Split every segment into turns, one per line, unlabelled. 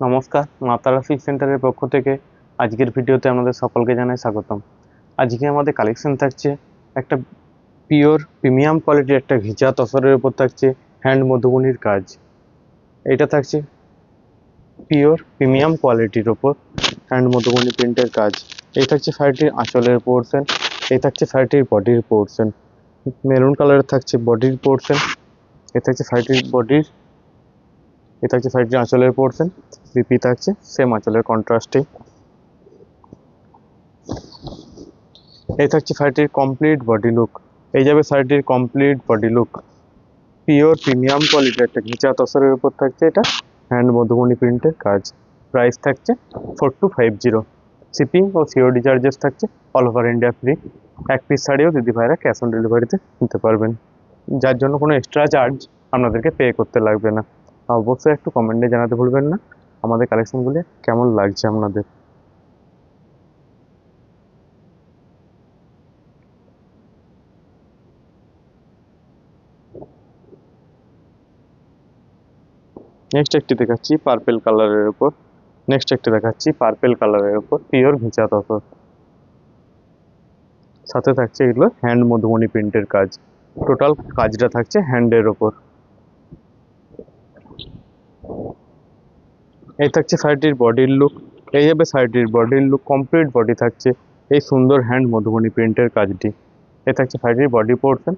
নমস্কার মা তারা ফিক সেন্টারের পক্ষ থেকে আজকের ভিডিওতে আমাদের সকলকে জানাই স্বাগতম। আজকে আমাদের কালেকশন থাকছে একটা পিওর প্রিমিয়াম কোয়ালিটির একটা ঘিচা তসরের উপর থাকছে হ্যান্ড মধুবনির কাজ। এটা থাকছে পিওর প্রিমিয়াম কোয়ালিটির ওপর হ্যান্ড মধুবনি প্রিন্টের কাজ। এই থাকছে শাড়িটির আঁচলের পোর্শন এই থাকছে শাড়িটির বডির পোর্শন মেরুন কালারের থাকছে বডির পোর্শন এ থাকছে শাড়িটির বডির এটা হচ্ছে শাড়িটির আঁচলের পোর্শন বিপি থাকছে সেম আঁচলের কন্ট্রাস্টে এই। থাকছে শাড়িটির কমপ্লিট বডি লুক এই যাবে শাড়িটির complete body look pure premium কোয়ালিটির একটা ঘিচা তসরের উপর থাকছে এটা হ্যান্ড মধুবনী প্রিন্টের কাজ। প্রাইস থাকছে four two five zero shipping ও সিওডি চার্জেস থাকছে অল ওভার ইন্ডিয়া ফ্রি এক পিস শাড়িও দিদি ভাইরা ক্যাশ অন ডেলিভারিতে নিতে পারবেন। যার জন্য কোনো এক্সট্রা চার্জ আপনাদেরকে পে করতে লাগবে না। অবশ্যই একটু কমেন্টে জানাতে ভুলবেন না। আমাদের কালেকশনগুলি কেমন লাগছে আপনাদের? নেক্সট একটি দেখাচ্ছি পার্পেল কালারের উপর। নেক্সট একটি দেখাচ্ছি পার্পেল কালারের উপর পিওর ঘিচা তসর সাথে থাকছে এগুলো হ্যান্ড মধুমণি প্রিন্টের কাজ। টোটাল কাজটা থাকছে হ্যান্ডের ওপর এই থাকছে শাড়িটির বডির লুক এই যাবে শাড়িটির বডির লুক কমপ্লিট বডি থাকছে। এই সুন্দর হ্যান্ড মধুবনী প্রিন্টের কাজটি। এই থাকছে শাড়িটির বডি পোর্শন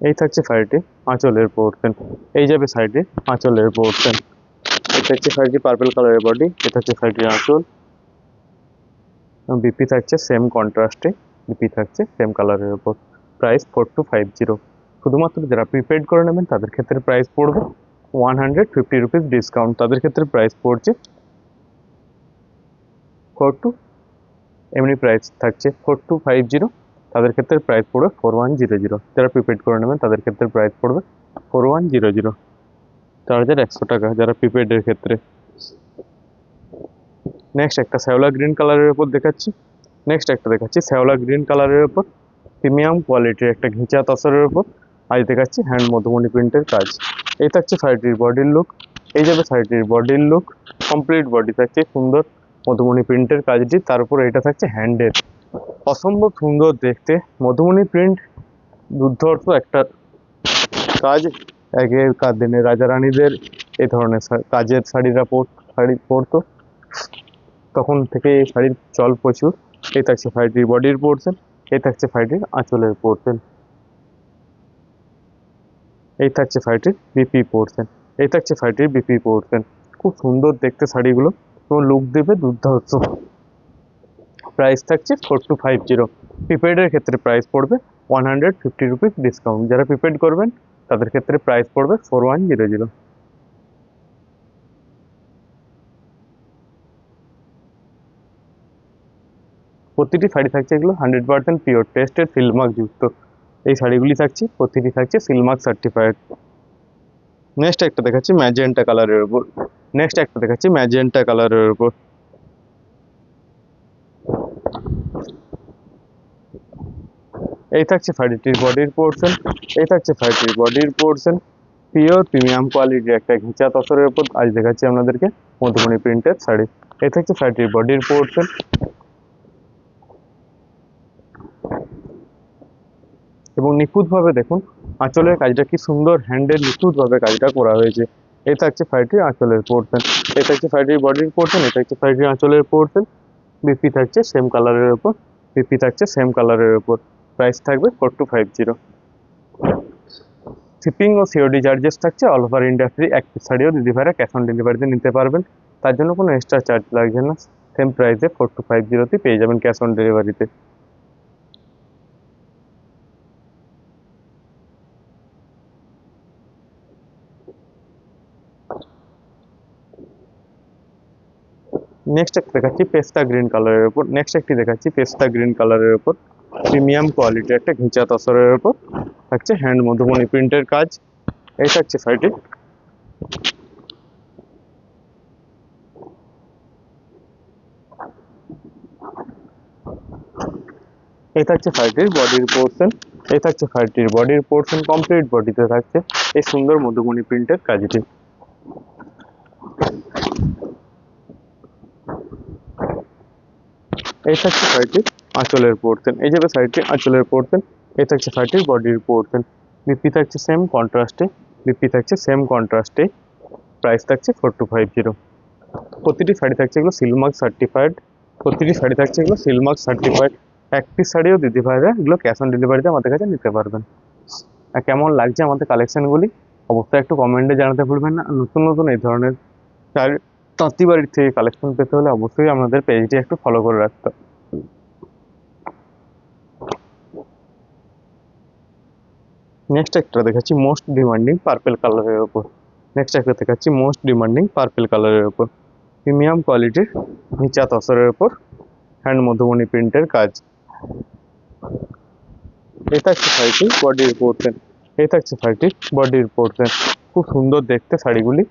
এই থাকছে শাড়িটি আঁচলের পোর্শন এই যাবে শাড়িটি আঁচলের পোর্শন এই থাকছে শাড়িটি পার্পল কালারের বডি এটা হচ্ছে শাড়িটির আঁচল। বিপি থাকছে সেম কন্ট্রাস্টে বিপি থাকছে সেম কালারের ওপর price four two five zero শুধুমাত্র যারা প্রিপেড করে নেবেন, তাদের ক্ষেত্রে প্রাইস পড়বে one hundred fifty rupees discount তাদের ক্ষেত্রে প্রাইস পড়ছে ফোর টু এমনি প্রাইস থাকছে ফোর টু ফাইভ জিরো তাদের ক্ষেত্রে প্রাইস পড়বে ফোর ওয়ান জিরো জিরো যারা প্রিপেড করে নেবেন, তাদের ক্ষেত্রে প্রাইস পড়বে ফোর ওয়ান জিরো জিরো চার হাজার একশো টাকা যারা প্রিপেডের ক্ষেত্রে। নেক্সট একটা শ্যাওলা গ্রিন কালারের ওপর দেখাচ্ছি। নেক্সট একটা দেখাচ্ছি শ্যাওলা গ্রিন কালারের ওপর প্রিমিয়াম কোয়ালিটির একটা ঘিচা তসরের উপর। আজ দেখাচ্ছি হ্যান্ড মধুমণি প্রিন্টের কাজ। এই থাকছে শাড়িটির বডির লুক এই যাবে শাড়িটির বডির লুক কমপ্লিট বডি থাকছে সুন্দর মধুমণি প্রিন্টের কাজটি, তার উপর এটা থাকছে হ্যান্ডের অসম্ভব সুন্দর দেখতে, মধুমণি প্রিন্ট দুর্ধর্ষ একটা কাজ আগেকার দিনে রাজা রানীদের এই ধরনের কাজের শাড়িরা পর, শাড়ি পরতো। তখন থেকে এই শাড়ির চল প্রচুর, এই থাকছে শাড়িটির বডির পরছেন এই থাকছে শাড়িটির আঁচলের পোর্শন এই থাকছে শাড়িটির বিপি পোর্শন এই থাকছে শাড়িটির বিপি পোর্শন খুব সুন্দর দেখতে শাড়িগুলো। এবং লুক দেবে দুর্ধর্ষ প্রাইস থাকছে ফোর টু ফাইভ জিরো। প্রিপেডের ক্ষেত্রে প্রাইস পড়বে one hundred fifty rupees discount যারা প্রিপেড করবেন, তাদের ক্ষেত্রে প্রাইস পড়বে ফোর ওয়ান জিরো জিরো। প্রতিটি শাড়ি থাকছে এগুলো hundred percent pure tested silk mark যুক্ত। এই শাড়িগুলি থাকছে, প্রতিটি থাকছে সিলমার্ক সার্টিফাইড নেক্সট একটা দেখাচ্ছি ম্যাজেন্টা কালারের উপর। নেক্সট একটা দেখাচ্ছি ম্যাজেন্টা কালারের উপর। এই থাকছে শাড়িটির বডির পোর্শন এই থাকছে শাড়িটির বডির পোর্শন পিওর প্রিমিয়াম কোয়ালিটির একটা ঘিচা তসরের উপর। আজ দেখাচ্ছি আপনাদেরকে মধুমণি প্রিন্টের শাড়ি। এই থাকছে শাড়িটির বডির পোর্শন এবং নিখুঁতভাবে দেখুন আঁচলের কাজটা কি সুন্দর হ্যান্ডের নিখুঁতভাবে কাজটা করা হয়েছে। এই থাকছে শাড়িটির আঁচলের পোর্শন এই থাকছে শাড়িটির বডির পোর্শন এই থাকছে শাড়িটির আঁচলের পোর্শন বিপি থাকছে সেম কালারের ওপর বিপি থাকছে সেম কালারের ওপর প্রাইস থাকবে four two five zero shipping ও সিওডি চার্জেস থাকছে অল ওভার ইন্ডিয়া ফ্রি এক পিস শাড়িও দিদি ভাইরা ক্যাশ অন ডেলিভারিতে নিতে পারবেন। তার জন্য কোনো এক্সট্রা চার্জ লাগছে না। সেম প্রাইসে ফোর টু ফাইভ জিরোতে পেয়ে যাবেন ক্যাশ অন ডেলিভারিতে নেক্সট একটা দেখাচ্ছি, পেস্তা গ্রিন কালারের উপর। নেক্সট একটি দেখাচ্ছি, পেস্তা গ্রিন কালারের উপর। প্রিমিয়াম কোয়ালিটি একটা ঘিচা তসরের উপর। থাকছে হ্যান্ড মধুমণি প্রিন্টের কাজ। এই থাকছে শাড়িটি এই থাকছে শাড়িটির বডির পোর্শন এই থাকছে শাড়িটির বডির পোর্শন কমপ্লিট বডিতে থাকছে। এই সুন্দর মধুমণি প্রিন্টের কাজটি। এই থাকছে শাড়িটির আঁচলের পোর্শন এই যাবে শাড়িটি আঁচলের পোর্শন এই থাকছে শাড়িটির বডির পোর্শন বিপি থাকছে সেম কন্ট্রাস্টে বিপি থাকছে সেম কন্ট্রাস্টে প্রাইস থাকছে ফোর টু ফাইভ জিরো প্রতিটি শাড়ি থাকছে এগুলো সিলমার্ক সার্টিফাইড প্রতিটি শাড়ি থাকছে এগুলো সিলমার্ক সার্টিফাইড এক পিস শাড়িও দিতে পারবে, এগুলো ক্যাশ অন ডেলিভারিতে আমাদের কাছে নিতে পারবেন। আর কেমন লাগছে আমাদের কালেকশনগুলি অবশ্যই একটু কমেন্টে জানাতে ভুলবেন না। নতুন নতুন এই ধরনের শাড়ি তাঁতি বাড়ির থেকে কালেকশন পেতে হলে অবশ্যই আমাদের পেজটি একটু ফলো করে রাখতে। নেক্সট একটা দেখাচ্ছি মোস্ট ডিমান্ডিং পার্পেল কালারের ওপর নেক্সট একটা দেখাচ্ছি মোস্ট ডিমান্ডিং পার্পেল কালারের ওপর প্রিমিয়াম কোয়ালিটির নিচা তসরের ওপর হ্যান্ড মধুমণি প্রিন্টের কাজ। এই থাকছে শাড়িটি বডির পোর্শন এই থাকছে শাড়িটি বডির পোর্শন খুব সুন্দর দেখতে শাড়িগুলি।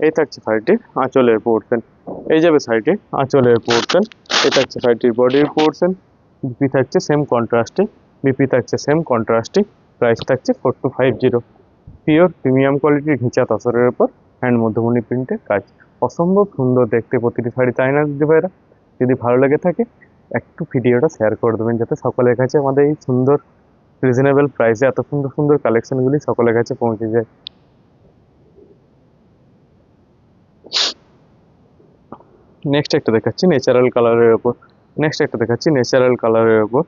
এই থাকছে শাড়িটির আঁচলের পোর্শন এই যাবে শাড়িটি আঁচলের পোর্শন এই থাকছে শাড়িটির বডির পোর্শন বিপি থাকছে সেম কন্ট্রাস্টে বিপি থাকছে সেম কন্ট্রাস্টে প্রাইস থাকছে four two five zero pure premium কোয়ালিটির ঘিচা তসরের উপর হ্যান্ড মধ্যমণি প্রিন্টের কাজ। অসম্ভব সুন্দর দেখতে প্রতিটি শাড়ি তাই না দিদি ভাইরা। যদি ভালো লেগে থাকে, একটু ভিডিওটা শেয়ার করে দেবেন যাতে সকলের কাছে আমাদের এই সুন্দর রিজনেবল প্রাইসে এত সুন্দর সুন্দর কালেকশনগুলি সকলের কাছে পৌঁছে যায়। নেক্সট একটা দেখাচ্ছি ন্যাচারাল কালারের ওপর। নেক্সট একটা দেখাচ্ছি ন্যাচারাল কালারের ওপর।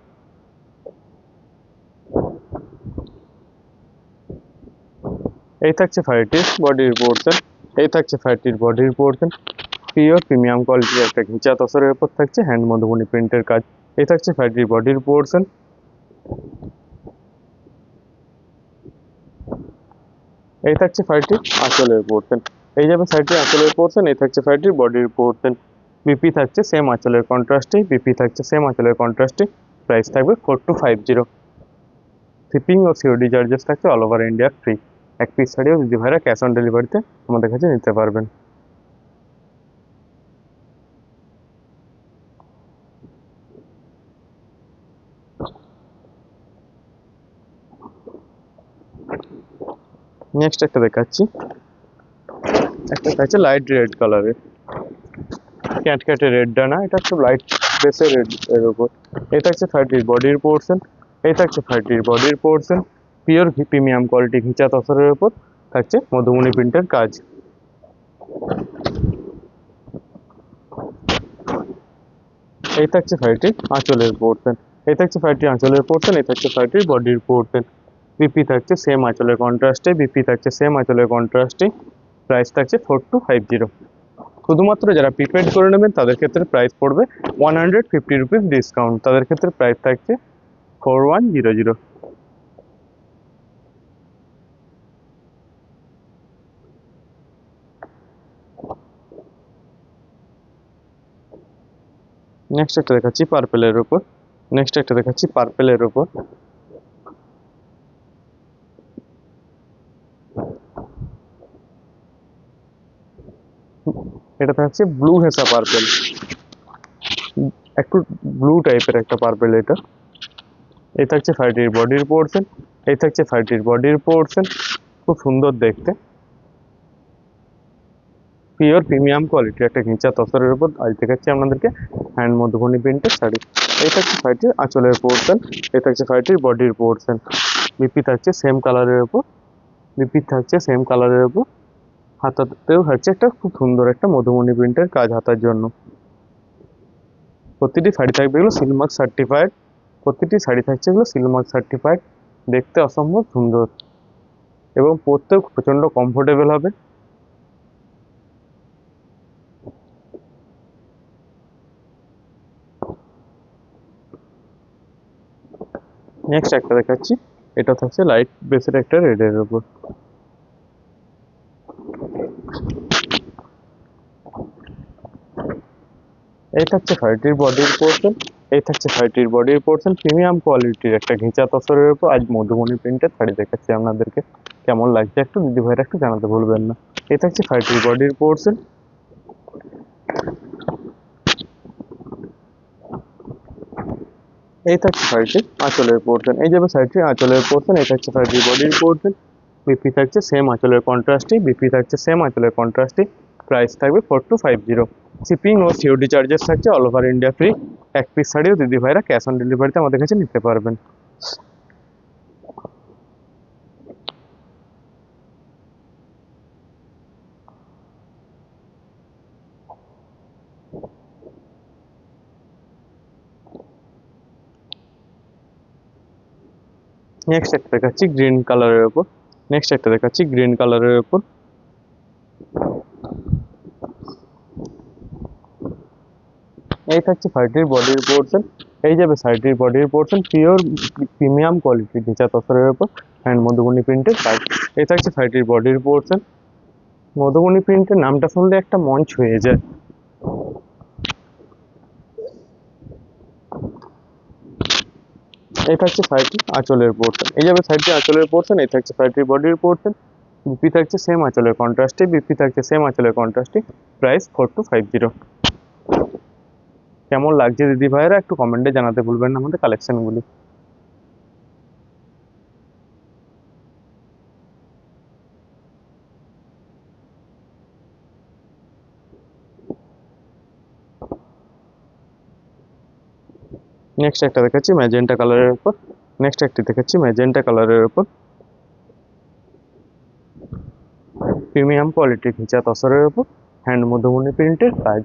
এই থাকছে ফাইটির বডির পোর্শন এই থাকছে ফাইটির বডির পোর্শন পিওর প্রিমিয়াম কোয়ালিটির একটা ঘিচা তসরের ওপর থাকছে হ্যান্ড মধুবনী প্রিন্টের কাজ। এই থাকছে ফাইটির বডির পোর্শন এই থাকছে ফাইটির আঁচলের পোর্শন এই যাবে সাইডটির আঁচলের পোর্শন এই থাকছে ফাইটির বডির পোর্শন বিপি থাকছে সেম আঁচলের কন্ট্রাস্টে বিপি থাকছে সেম আঁচলের কন্ট্রাস্টে প্রাইস থাকবে four two five zero shipping ও সিওডি চার্জেস থাকছে অল ওভার ইন্ডিয়া ফ্রি এক পিস শাড়িও দিদি ভাইরা ক্যাশ অন ডেলিভারিতে আমাদের কাছে নিতে পারবেন। নেক্সট একটা দেখাচ্ছি। একটা থাকছে লাইট রেড কালারের ক্যাট ক্যাটে রেডটা না, এটা একটু লাইট বেসে রেড এর উপর। এই থাকছে ফাইটির বডির পোর্শন এই থাকছে ফাইটির বডির portion pure premium quality ghicha তসরের উপর থাকছে মধুমণি প্রিন্টের কাজ। এই থাকছে ফাইটির আঁচলের পোর্শন এই থাকছে ফাইটির আঁচলের পোর্শন এই থাকছে ফাইটির বডির পোর্শন বিপি থাকছে সেম আঁচলের কন্ট্রাস্টে বিপি থাকছে সেম আঁচলের কন্ট্রাস্টে প্রাইস থাকছে ফোর টু ফাইভ জিরো শুধুমাত্র যারা প্রিপেড করে নেবেন, তাদের ক্ষেত্রে প্রাইস পড়বে one hundred fifty rupees discount তাদের ক্ষেত্রে প্রাইস থাকছে four one zero zero next একটা দেখাচ্ছি পার্পেলের উপর। নেক্সট একটা দেখাচ্ছি পার্পেলের উপর। এটা থাকছে ব্লু হেসা পার্পেল একটু ব্লু টাইপের একটা পার্পেল এটা। এই থাকছে ফাইটির বডির পোর্শন এই থাকছে ফাইটির বডির পোর্শন খুব সুন্দর দেখতে। পিওর প্রিমিয়াম কোয়ালিটি একটা ঘিঁচা তসরের উপর আজ দেখাচ্ছি আপনাদেরকে। হ্যান্ড মধুবনী প্রিন্টের শাড়ি। এই থাকছে ফাইটির আঁচলের পোর্শন এই থাকছে ফাইটির বডির পোর্শন বিপি থাকছে সেম কালারের উপর। বিপি থাকছে সেম কালারের উপর। হাতাতেও হচ্ছে একটা খুব সুন্দর একটা মধুমণি প্রিন্টের কাজ হাতার জন্য। প্রতিটি শাড়ি থাকবে এগুলো সিলমার্ক সার্টিফাইড প্রতিটি শাড়ি থাকছে এগুলো সিলমার্ক সার্টিফাইড দেখতে অসম্ভব সুন্দর। এবং পরতেও প্রচণ্ড কমফোর্টেবল হবে। নেক্সট একটা দেখাচ্ছি। এটা থাকছে লাইট বেসের একটা রেডের উপর। এটা হচ্ছে ফাইটির বডির পোর্শন এই থাকছে ফাইটির বডির পোর্শন প্রিমিয়াম কোয়ালিটির একটা ঘিচা তসরের উপর। আজ মধুবনী প্রিন্টের শাড়ি দেখাচ্ছি আপনাদেরকে। কেমন লাগছে একটু দিদি ভাইরা একটু জানাতে ভুলবেন না। এই থাকছে ফাইটির বডির পোর্শন এই থাকছে শাড়িটির আঁচলের পোর্শন এই যাবে শাড়িটির আঁচলের পোর্শন এই থাকছে শাড়িটির বডির পোর্শন বিপি থাকছে সেম আঁচলের কন্ট্রাস্টে বিপি থাকছে সেম আঁচলের কন্ট্রাস্টে প্রাইস থাকবে four two five zero shipping ও সিওডি চার্জেস থাকছে অল ওভার ইন্ডিয়া ফ্রি এক পিস শাড়িও দিদি ভাইরা ক্যাশ অন ডেলিভারিতে আমাদের কাছে নিতে পারবেন। নেক্সট একটা দেখাচ্ছি গ্রিন কালারের ওপর। নেক্সট একটা দেখাচ্ছি গ্রিন কালারের উপর থাকছে শাড়িটির বডির পোর্শন এই যাবে শাড়িটির বডির পোর্শন পিওর প্রিমিয়াম কোয়ালিটির ঘেঁচা তসরের উপর অ্যান্ড মধুবনী প্রিন্টের কাজ এই থাকছে শাড়িটির বডির পোর্শন মধুবনী প্রিন্টের নামটা শুনলে একটা মঞ্চ হয়ে যায়। এই থাকছে শাড়িটি আঁচলের পোর্শন এই যাবে শাড়িটি আঁচলের পোর্শন এই থাকছে শাড়িটির বডির পোর্শন বিপি থাকছে সেম আঁচলের কন্ট্রাস্টে বিপি থাকছে সেম আঁচলের কন্ট্রাস্টে price four two five zero কেমন লাগছে দিদি ভাইয়েরা? একটু কমেন্টে জানাতে ভুলবেন না আমাদের কালেকশনগুলি নেক্সট একটা দেখাচ্ছি ম্যাজেন্টা কালারের উপর। নেক্সট একটি দেখাচ্ছি ম্যাজেন্টা কালারের উপর। প্রিমিয়াম কোয়ালিটির ঘিচা তসরের উপর। হ্যান্ড মধুমণি প্রিন্টের কাজ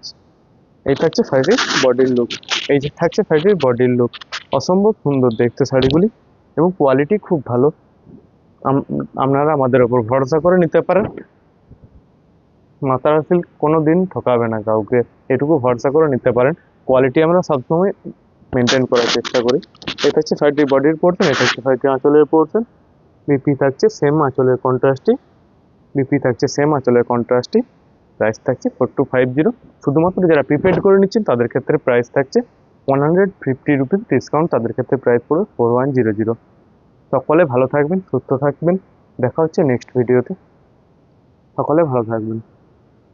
এই থাকছে শাড়ির বডির লুক এই যে থাকছে শাড়ির বডির লুক অসম্ভব সুন্দর দেখতে শাড়িগুলি এবং কোয়ালিটি খুব ভালো। আপনারা আমাদের ওপর ভরসা করে নিতে পারেন। মাতারা সিল্ক কোনো দিন ঠকাবে না কাউকে। এটুকু ভরসা করে নিতে পারেন। কোয়ালিটি আমরা সবসময় মেনটেন করার চেষ্টা করি। এটা হচ্ছে শাড়িটির বডির পোর্শন এটা হচ্ছে শাড়িটির আঁচলের পোর্শন বিপি থাকছে সেম আঁচলের কন্ট্রাস্টটি বিপি থাকছে সেম আঁচলের কন্ট্রাস্টই প্রাইস থাকছে ফোর টু ফাইভ জিরো। শুধুমাত্র যারা প্রিপেড করে নিচ্ছেন, তাদের ক্ষেত্রে প্রাইস থাকছে one hundred fifty rupees discount তাদের ক্ষেত্রে প্রাইস পড়বে ফোর ওয়ান জিরো জিরো। সকলে ভালো থাকবেন, সুস্থ থাকবেন। দেখা হচ্ছে নেক্সট ভিডিওতে সকলে ভালো থাকবেন।